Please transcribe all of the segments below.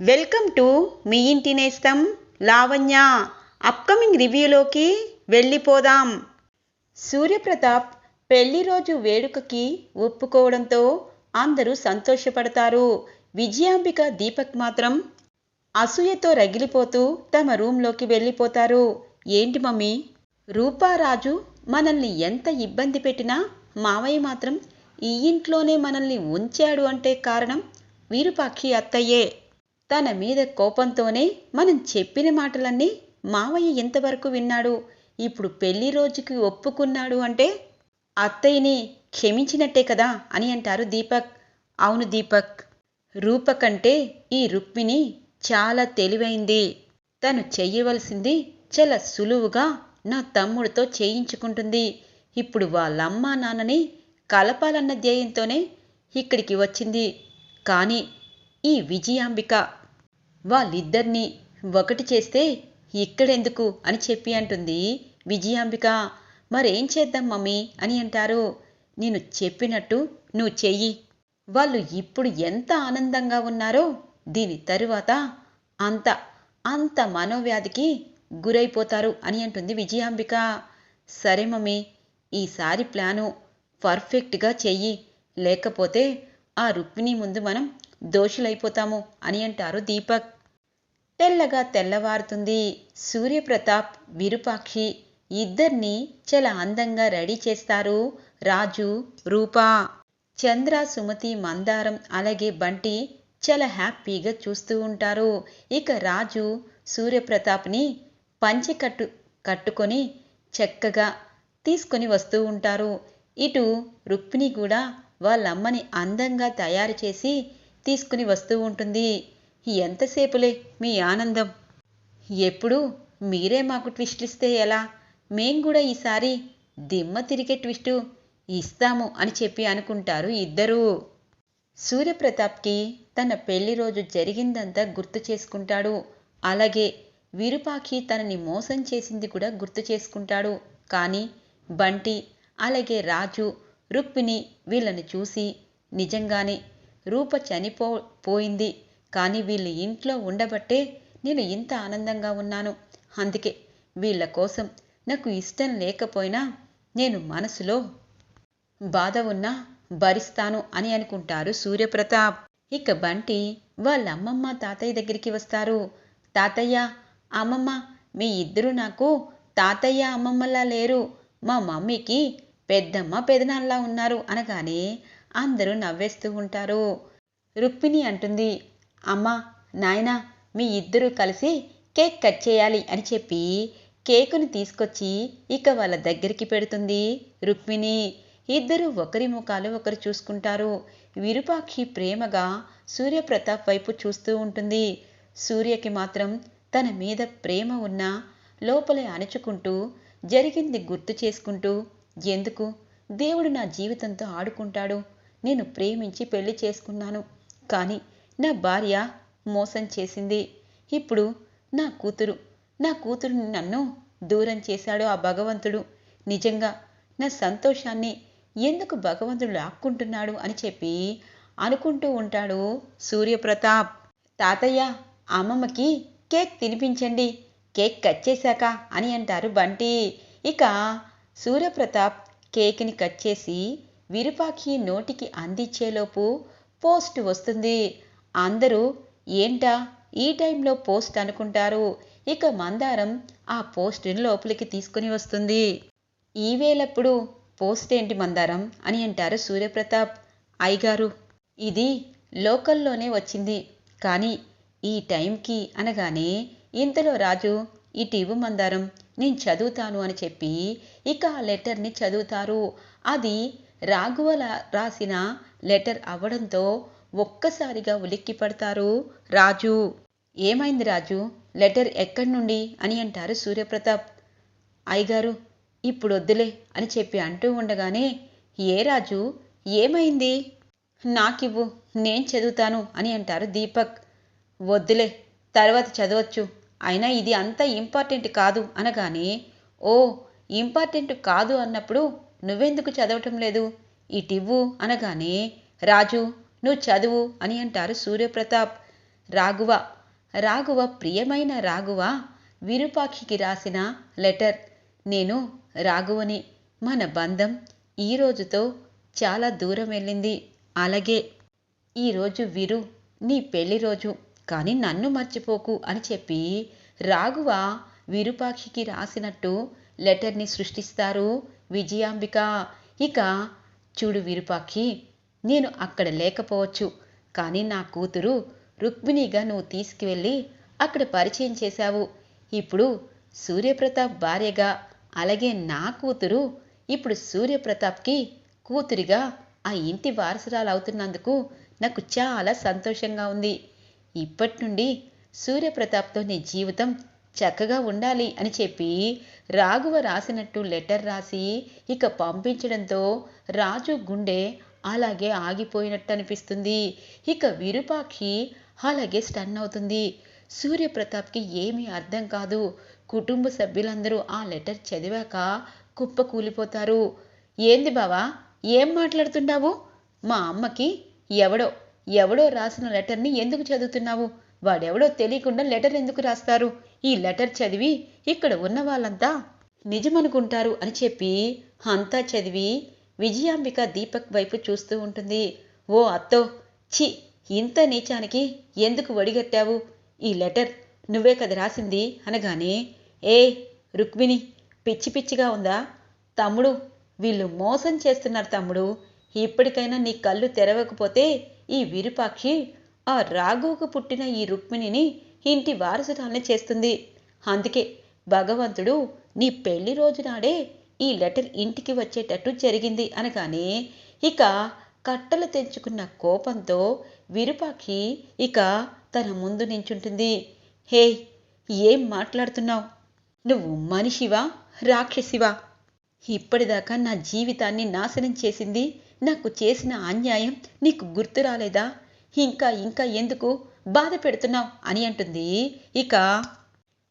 Welcome to me ఇంటి నేస్తం Lavanya. Upcoming రివ్యూలోకి వెళ్ళిపోదాం. సూర్యప్రతాప్ పెళ్ళి రోజు వేడుకకి ఒప్పుకోవడంతో అందరూ సంతోషపడతారు. విజయాంబిక దీపక్ మాత్రం అసూయతో రగిలిపోతూ తమ రూంలోకి వెళ్ళిపోతారు. ఏంటి మమ్మీ? రూపారాజు మనల్ని ఎంత ఇబ్బంది పెట్టినా మావయ్య మాత్రం ఈ ఇంట్లోనే మనల్ని ఉంచాడు అంటే కారణం వీరుపాక్షి అత్తయ్యే. తన మీద కోపంతోనే మనం చెప్పిన మాటలన్నీ మావయ్య ఎంతవరకు విన్నాడు? ఇప్పుడు పెళ్ళి రోజుకి ఒప్పుకున్నాడు అంటే అత్తయ్యని క్షమించినట్టే కదా అని అంటారు దీపక్. అవును దీపక్. రూప కంటే ఈ రుక్మిణి చాలా తెలివైంది. తను చెయ్యవలసింది చాలా సులువుగా నా తమ్ముడితో చేయించుకుంటుంది. ఇప్పుడు వాళ్ళమ్మ నాన్నని కలపాలన్న ధ్యేయంతోనే ఇక్కడికి వచ్చింది. కానీ ఈ విజయాంబిక వాళ్ళిద్దరినీ ఒకటి చేస్తే ఇక్కడెందుకు అని చెప్పి అంటుంది విజయాంబిక. మరేం చేద్దాం మమ్మీ? అని అంటారు. నేను చెప్పినట్టు నువ్వు చెయ్యి. వాళ్ళు ఇప్పుడు ఎంత ఆనందంగా ఉన్నారో దీని తరువాత అంత అంత మనోవ్యాధికి గురైపోతారు అని అంటుంది విజయాంబిక. సరే మమ్మీ ఈసారి ప్లాను పర్ఫెక్ట్గా చెయ్యి. లేకపోతే ఆ రుక్మిణి ముందు మనం దోషులైపోతాము అని అంటారు దీపక్. తెల్లగా తెల్లవారుతుంది. సూర్యప్రతాప్ విరూపాక్షి ఇద్దరిని చాలా అందంగా రెడీ చేస్తారు. రాజు రూపా చంద్ర సుమతి మందారం అలాగే బంటి చాలా హ్యాపీగా చూస్తూ ఉంటారు. ఇక రాజు సూర్యప్రతాప్ని పంచికట్టు కట్టుకొని చక్కగా తీసుకొని వస్తూ ఉంటారు. ఇటు రుక్మిణి కూడా వాళ్ళమ్మని అందంగా తయారు చేసి తీసుకుని వస్తూ ఉంటుంది. ఎంతసేపులే మీ ఆనందం? ఎప్పుడు మీరే మాకు ట్విస్ట్ ఇస్తే ఎలా? మేం కూడా ఈసారి దిమ్మ తిరిగే ట్విస్టు ఇస్తాము అని చెప్పి అనుకుంటారు ఇద్దరూ. సూర్యప్రతాప్కి తన పెళ్ళి రోజు జరిగిందంతా గుర్తు చేసుకుంటాడు. అలాగే విరుపాక్షి తనని మోసం చేసింది కూడా గుర్తు చేసుకుంటాడు. కానీ బంటి అలాగే రాజు రుక్మిణి వీళ్ళని చూసి నిజంగానే రూప చనిపో పోయింది. కానీ వీళ్ళు ఇంట్లో ఉండబట్టే నేను ఇంత ఆనందంగా ఉన్నాను. అందుకే వీళ్ళ కోసం నాకు ఇష్టం లేకపోయినా నేను మనసులో బాధ ఉన్నా భరిస్తాను అని అనుకుంటారు సూర్యప్రతాప్. ఇక బంటి వాళ్ళ అమ్మమ్మ తాతయ్య దగ్గరికి వస్తారు. తాతయ్య అమ్మమ్మ మీ ఇద్దరు నాకు తాతయ్య అమ్మమ్మలా లేరు. మా మమ్మీకి పెద్దమ్మ పెదనాన్నలా ఉన్నారు అనగానే అందరూ నవ్వేస్తూ ఉంటారు. రుక్మిణి అంటుంది అమ్మా నాయనా మీ ఇద్దరూ కలిసి కేక్ కట్ చేయాలి అని చెప్పి కేకుని తీసుకొచ్చి ఇక వాళ్ళ దగ్గరికి పెడుతుంది రుక్మిణి. ఇద్దరు ఒకరి ముఖాలు ఒకరు చూసుకుంటారు. విరూపాక్షి ప్రేమగా సూర్యప్రతాప్ వైపు చూస్తూ ఉంటుంది. సూర్యకి మాత్రం తన మీద ప్రేమ ఉన్నా లోపలే అణుచుకుంటూ జరిగింది గుర్తు చేసుకుంటూ ఎందుకు? దేవుడు నా జీవితంతో ఆడుకుంటాడు. నేను ప్రేమించి పెళ్ళి చేసుకున్నాను. కానీ నా భార్య మోసం చేసింది. ఇప్పుడు నా కూతురు నా కూతురుని నన్ను దూరం చేశాడు ఆ భగవంతుడు. నిజంగా నా సంతోషాన్ని ఎందుకు భగవంతుడు లాక్కుంటున్నాడు అని చెప్పి అనుకుంటూ ఉంటాడు సూర్యప్రతాప్. తాతయ్య అమ్మమ్మకి కేక్ తినిపించండి. కేక్ కట్ చేశాక అని అంటారు బంటి. ఇక సూర్యప్రతాప్ కేక్ని కట్ చేసి విరుపాకి నోటికి అందించేలోపు పోస్ట్ వస్తుంది. అందరూ ఏంటా? ఈ టైంలో పోస్ట్ అనుకుంటారు. ఇక మందారం ఆ పోస్టుని లోపలికి తీసుకుని వస్తుంది. ఈ పోస్ట్ ఏంటి మందారం? అని అంటారు సూర్యప్రతాప్. అయ్యగారు ఇది లోకల్లోనే వచ్చింది. కానీ ఈ టైంకి అనగానే ఇంతలో రాజు ఇటివు మందారం నేను చదువుతాను అని చెప్పి ఇక ఆ లెటర్ని చదువుతారు. అది రాఘవ రాసిన లెటర్ అవ్వడంతో ఒక్కసారిగా ఉలిక్కి పడతారు. రాజు ఏమైంది రాజు? లెటర్ ఎక్కడి నుండి? అని అంటారు సూర్యప్రతాప్. అయ్యగారు ఇప్పుడు వద్దులే అని చెప్పి అంటూ ఉండగానే ఏ రాజు ఏమైంది? నాకివ్వు నేను చదువుతాను అని అంటారు దీపక్. వద్దులే తర్వాత చదవచ్చు. అయినా ఇది అంత ఇంపార్టెంట్ కాదు అనగానే ఓ ఇంపార్టెంట్ కాదు అన్నప్పుడు నువ్వెందుకు చదవటం లేదు? ఇటివ్వు అనగానే రాజు నువ్వు చదువు అని అంటారు సూర్యప్రతాప్. రాఘవ. రాఘవ ప్రియమైన రాఘవ విరూపాక్షికి రాసిన లెటర్. నేను రాఘవని. మన బంధం ఈ రోజుతో చాలా దూరం వెళ్ళింది. అలాగే ఈరోజు విరు నీ పెళ్ళి రోజు కానీ నన్ను మర్చిపోకు అని చెప్పి రాఘవ విరూపాక్షికి రాసినట్టు లెటర్ని సృష్టిస్తారు విజయాంబిక. ఇక చూడు విరూపాక్షి నేను అక్కడ లేకపోవచ్చు. కానీ నా కూతురు రుక్మిణిగా నువ్వు తీసుకువెళ్ళి అక్కడ పరిచయం చేశావు. ఇప్పుడు సూర్యప్రతాప్ భార్యగా అలాగే నా కూతురు ఇప్పుడు సూర్యప్రతాప్కి కూతురిగా ఆ ఇంటి వారసురాలు అవుతున్నందుకు నాకు చాలా సంతోషంగా ఉంది. ఇప్పటి నుండి సూర్యప్రతాప్తో నీ జీవితం చక్కగా ఉండాలి అని చెప్పి రాఘవ రాసినట్టు లెటర్ రాసి ఇక పంపించడంతో రాజు గుండె అలాగే ఆగిపోయినట్టు అనిపిస్తుంది ఇక విరూపాక్షి అలాగే స్టన్ అవుతుంది. సూర్యప్రతాప్కి ఏమీ అర్థం కాదు. కుటుంబ సభ్యులందరూ ఆ లెటర్ చదివాక కుప్ప కూలిపోతారు ఏంది బావా ఏం మాట్లాడుతున్నావు? మా అమ్మకి ఎవడో ఎవడో రాసిన లెటర్ని ఎందుకు చదువుతున్నావు? వాడెవడో తెలియకుండా లెటర్ ఎందుకు రాస్తారు? ఈ లెటర్ చదివి ఇక్కడ ఉన్న వాళ్ళంతా నిజమనుకుంటారు అని చెప్పి అంతా చదివి విజయాంబిక దీపక్ వైపు చూస్తూ ఉంటుంది. ఓ అత్తో ఛీ ఇంత నీచానికి ఎందుకు వడిగట్టావు ఈ లెటర్ నువ్వే కదా రాసింది అనగానే ఏ రుక్మిణి పిచ్చి పిచ్చిగా ఉందా? తమ్ముడు వీళ్ళు మోసం చేస్తున్నారు తమ్ముడు. ఇప్పటికైనా నీ కళ్ళు తెరవకపోతే ఈ విరూపాక్షి ఆ రాఘవుకు పుట్టిన ఈ రుక్మిణిని ఇంటి వారసురాల్ని చేస్తుంది. అందుకే భగవంతుడు నీ పెళ్ళి రోజు నాడే ఈ లెటర్ ఇంటికి వచ్చేటట్టు జరిగింది అనగానే ఇక కట్టలు తెంచుకున్న కోపంతో విరూపాక్షి ఇక తన ముందు నించుంటుంది. హే ఏం మాట్లాడుతున్నావు? నువ్వు మనిషివా రాక్షసివా? ఇప్పటిదాకా నా జీవితాన్ని నాశనం చేసింది నాకు చేసిన అన్యాయం నీకు గుర్తు రాలేదా? ఇంకా ఇంకా ఎందుకు బాధ పెడుతున్నావు? అని అంటుంది ఇక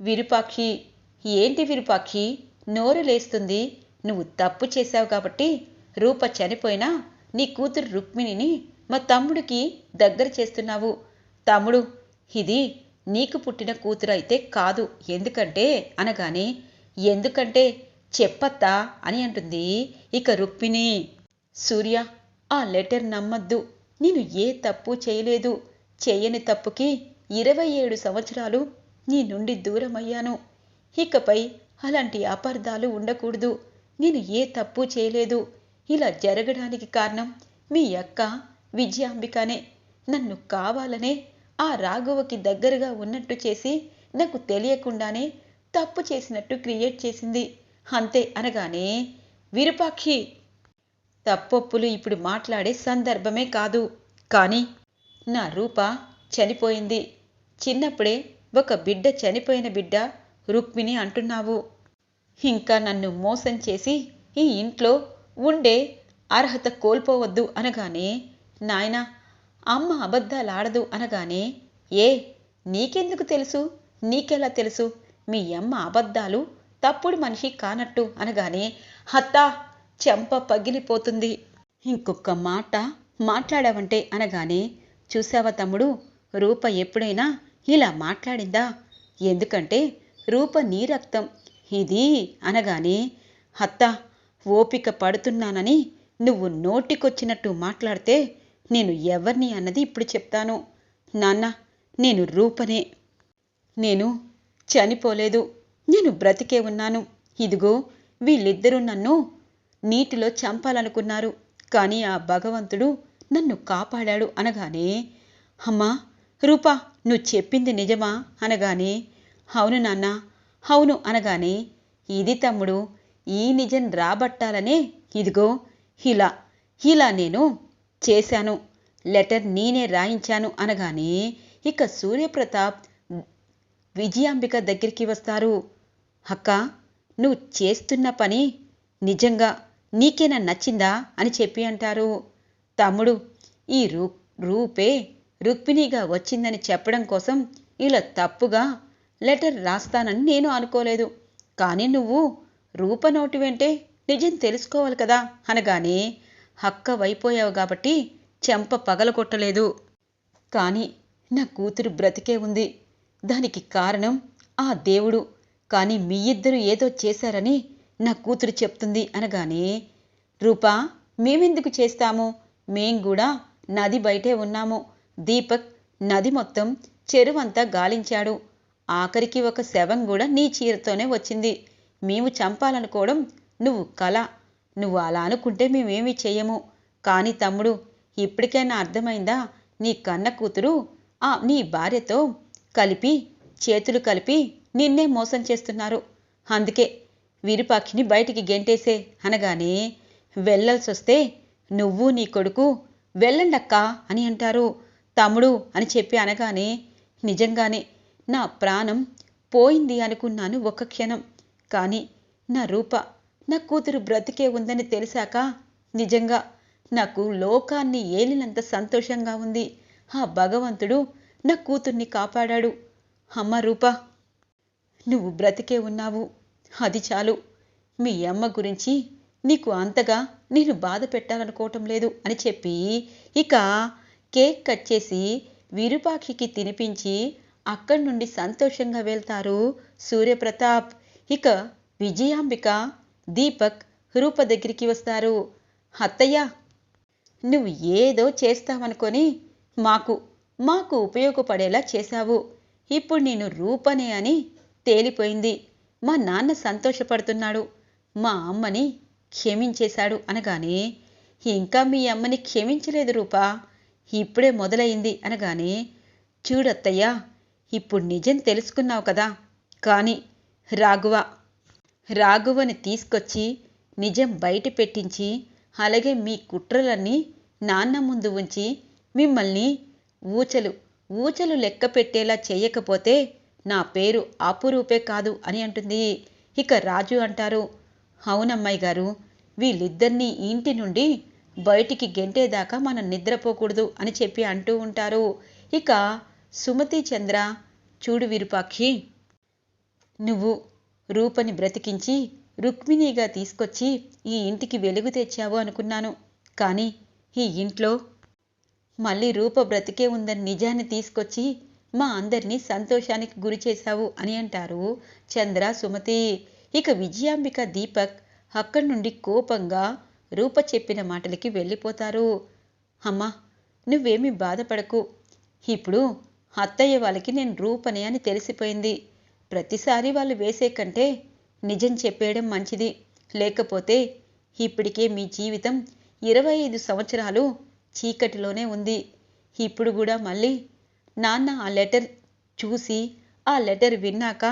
విరూపాక్షి ఏంటి విరూపాక్షి నోరు లేస్తుంది. నువ్వు తప్పు చేశావు కాబట్టి రూప చనిపోయినా నీ కూతురు రుక్మిణిని మా తమ్ముడికి దగ్గర చేస్తున్నావు. తమ్ముడు ఇది నీకు పుట్టిన కూతురు అయితే కాదు. ఎందుకంటే అనగానే ఎందుకంటే చెప్పత్తా అని అంటుంది ఇక రుక్మిణి. సూర్య ఆ లెటర్ నమ్మద్దు. నేను ఏ తప్పు చేయలేదు. చేయని తప్పుకి ఇరవై ఏడు సంవత్సరాలు నీ నుండి దూరమయ్యాను. ఇకపై అలాంటి అపార్థాలు ఉండకూడదు. నేను ఏ తప్పు చేయలేదు. ఇలా జరగడానికి కారణం మీ అక్క విజయాంబికనే. నన్ను కావాలనే ఆ రాఘవకి దగ్గరగా ఉన్నట్టు చేసి నాకు తెలియకుండానే తప్పు చేసినట్టు క్రియేట్ చేసింది. అంతే అనగానే విరూపాక్షి తప్పొప్పులు ఇప్పుడు మాట్లాడే సందర్భమే కాదు. కానీ నా రూప చనిపోయింది. చిన్నప్పుడే ఒక బిడ్డ చనిపోయిన బిడ్డ రుక్మిణి అంటున్నావు. ఇంకా నన్ను మోసం చేసి ఈ ఇంట్లో ఉండే అర్హత కోల్పోవద్దు అనగానే నాయనా అమ్మ అబద్ధాలాడదు అనగానే ఏ నీకెందుకు తెలుసు? నీకెలా తెలుసు? మీ అమ్మ అబద్ధాలు తప్పుడు మనిషి కానట్టు అనగానే హత్తా చెంప పగిలిపోతుంది. ఇంకొక మాట మాట్లాడావంటే అనగానే చూసావా తమ్ముడు రూప ఎప్పుడైనా ఇలా మాట్లాడిందా? ఎందుకంటే రూప నీ రక్తం ఇది అనగానే అత్త ఓపిక పడుతున్నానని నువ్వు నోటికొచ్చినట్టు మాట్లాడితే నేను ఎవరిని అన్నది ఇప్పుడు చెప్తాను. నాన్న నేను రూపనే. నేను చనిపోలేదు. నేను బ్రతికే ఉన్నాను. ఇదిగో వీళ్ళిద్దరూ నన్ను నీటిలో చంపాలనుకున్నారు. కానీ ఆ భగవంతుడు నన్ను కాపాడాడు అనగానే అమ్మా రూపా నువ్వు చెప్పింది నిజమా? అనగానే అవును నాన్న అవును అనగానే ఇది తమ్ముడు ఈ నిజం రాబట్టాలనే ఇదిగో ఇలా ఇలా నేను చేశాను లెటర్ నేనే రాయించాను అనగానే ఇక సూర్యప్రతాప్ విజయాంబిక దగ్గరికి వస్తారు. అక్క నువ్వు చేస్తున్న పని నిజంగా నీకేనా నచ్చిందా? అని చెప్పి అంటారు. తమ్ముడు ఈ రూ రూపే రుక్మిణిగా వచ్చిందని చెప్పడం కోసం ఇలా తప్పుగా లెటర్ రాస్తానని నేను అనుకోలేదు. కానీ నువ్వు రూప నోటి వెంటే నిజం తెలుసుకోవాలి కదా అనగానే హక్క వైపోయావు కాబట్టి చెంప పగలగొట్టలేదు కానీ నా కూతురు బ్రతికే ఉంది. దానికి కారణం ఆ దేవుడు. కానీ మీ ఇద్దరు ఏదో చేశారని నా కూతురు చెప్తుంది అనగానే రూపా మేమెందుకు చేస్తాము? మేం కూడా నది బయటే ఉన్నాము. దీపక్ నది మొత్తం చెరువంతా గాలించాడు. ఆఖరికి ఒక శవం కూడా నీ చీరతోనే వచ్చింది. మేము చంపాలనుకోవడం నువ్వు కల. నువ్వు అలా అనుకుంటే మేమేమీ చేయము కానీ తమ్ముడు ఇప్పటికైనా అర్థమైందా? నీ కన్న కూతురు ఆ నీ భార్యతో కలిపి చేతులు కలిపి నిన్నే మోసం చేస్తున్నారు. అందుకే విరుపాక్షిని బయటికి గెంటేసే అనగానే వెళ్ళాల్సొస్తే నువ్వు నీ కొడుకు వెళ్ళండక్కా అని అంటారు. తమ్ముడు అని చెప్పి అనగానే నిజంగానే నా ప్రాణం పోయింది అనుకున్నాను ఒక్క క్షణం. కానీ నా రూప నా కూతురు బ్రతికే ఉందని తెలిసాక నిజంగా నాకు లోకాన్ని ఏలినంత సంతోషంగా ఉంది. ఆ భగవంతుడు నా కూతుర్ని కాపాడాడు. అమ్మ రూప నువ్వు బ్రతికే ఉన్నావు. అది చాలు. మీ అమ్మ గురించి నీకు అంతగా నేను బాధ పెట్టాలనుకోవటం లేదు అని చెప్పి ఇక కేక్ కట్ చేసి విరూపాక్షికి తినిపించి అక్కడి నుండి సంతోషంగా వెళ్తారు సూర్యప్రతాప్. ఇక విజయాంబిక దీపక్ రూప దగ్గరికి వస్తారు. అత్తయ్య నువ్వు ఏదో చేస్తావనుకొని మాకు మాకు ఉపయోగపడేలా చేశావు. ఇప్పుడు నేను రూపనే అని తేలిపోయింది. మా నాన్న సంతోషపడుతున్నాడు. మా అమ్మని క్షమించేశాడు అనగానే ఇంకా మీ అమ్మని క్షమించలేదు రూపా. ఇప్పుడే మొదలైంది అనగానే చూడత్తయ్యా ఇప్పుడు నిజం తెలుసుకున్నావు కదా. కానీ రాఘవ రాఘవని తీసుకొచ్చి నిజం బయట పెట్టించి అలాగే మీ కుట్రలన్నీ నాన్న ముందు ఉంచి మిమ్మల్ని ఊచలు ఊచలు లెక్క పెట్టేలా చేయకపోతే నా పేరు అపురూపే కాదు అని అంటుంది. ఇక రాజు అంటారు అవునమ్మాయి గారు వీళ్ళిద్దరినీ ఇంటి నుండి బయటికి గెంటేదాకా మనం నిద్రపోకూడదు అని చెప్పి అంటూ ఉంటారు. ఇక సుమతి చంద్ర చూడు విరూపాక్షి నువ్వు రూపని బ్రతికించి రుక్మిణిగా తీసుకొచ్చి ఈ ఇంటికి వెలుగు తెచ్చావు అనుకున్నాను. కానీ ఈ ఇంట్లో మళ్ళీ రూప బ్రతికే ఉందని నిజాన్ని తీసుకొచ్చి మా అందరినీ సంతోషానికి గురి చేశావు అని అంటారు చంద్ర సుమతి. ఇక విజయాంబిక దీపక్ అక్కడి నుండి కోపంగా రూప చెప్పిన మాటలకి వెళ్ళిపోతారు. అమ్మా నువ్వేమీ బాధపడకు. ఇప్పుడు అత్తయ్య వాళ్ళకి నేను రూపని అని తెలిసిపోయింది. ప్రతిసారి వాళ్ళు వేసే కంటే నిజం చెప్పేయడం మంచిది. లేకపోతే ఇప్పటికే మీ జీవితం ఇరవై ఐదు సంవత్సరాలు చీకటిలోనే ఉంది. ఇప్పుడు కూడా మళ్ళీ నాన్న ఆ లెటర్ చూసి ఆ లెటర్ విన్నాక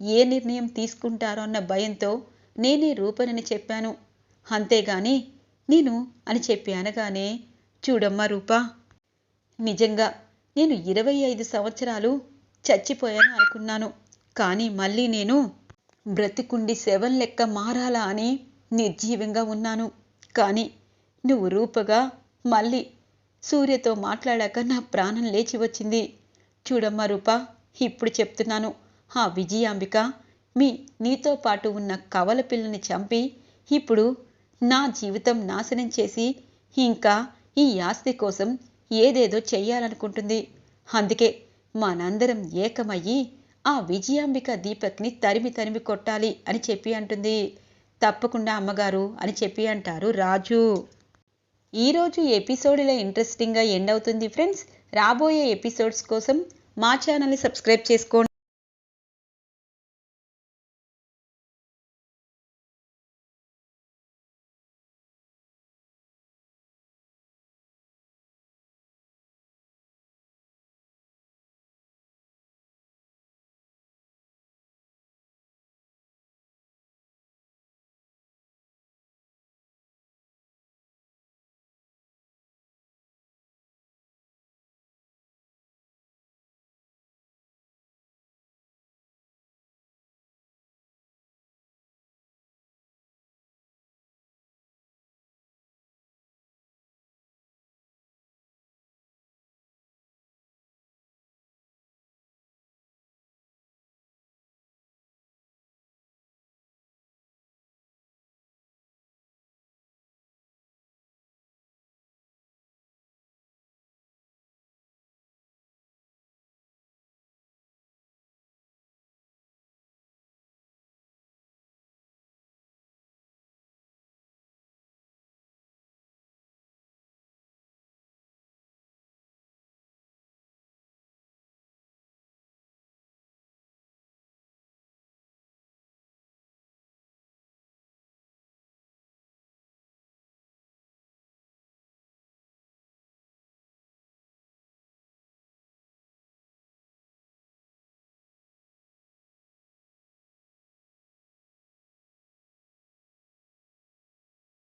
ఏ నిర్ణయం తీసుకుంటారో అన్న భయంతో నేనే రూపనని చెప్పాను. అంతేగాని నేను అని చెప్పి అనగానే చూడమ్మా రూపా నిజంగా నేను ఇరవై ఐదు సంవత్సరాలు చచ్చిపోయాను అనుకున్నాను. కానీ మళ్ళీ నేను బ్రతికుండి శవం లెక్క మారాలా అని నిర్జీవంగా ఉన్నాను. కానీ నువ్వు రూపగా మళ్ళీ సూర్యతో మాట్లాడాక నా ప్రాణం లేచి వచ్చింది. చూడమ్మా రూప ఇప్పుడు చెప్తున్నాను. ఆ విజయాంబిక మీ నీతో పాటు ఉన్న కవల పిల్లని చంపి ఇప్పుడు నా జీవితం నాశనం చేసి ఇంకా ఈ ఆస్తి కోసం ఏదేదో చెయ్యాలనుకుంటుంది. అందుకే మనందరం ఏకమయ్యి ఆ విజయాంబిక దీపక్ని తరిమి తరిమి కొట్టాలి అని చెప్పి అంటుంది. తప్పకుండా అమ్మగారు అని చెప్పి అంటారు రాజు. ఈరోజు ఎపిసోడ్ ఇలా ఇంట్రెస్టింగ్గా ఎండ్ అవుతుంది ఫ్రెండ్స్. రాబోయే ఎపిసోడ్స్ కోసం మా ఛానల్ని సబ్స్క్రైబ్ చేసుకోండి.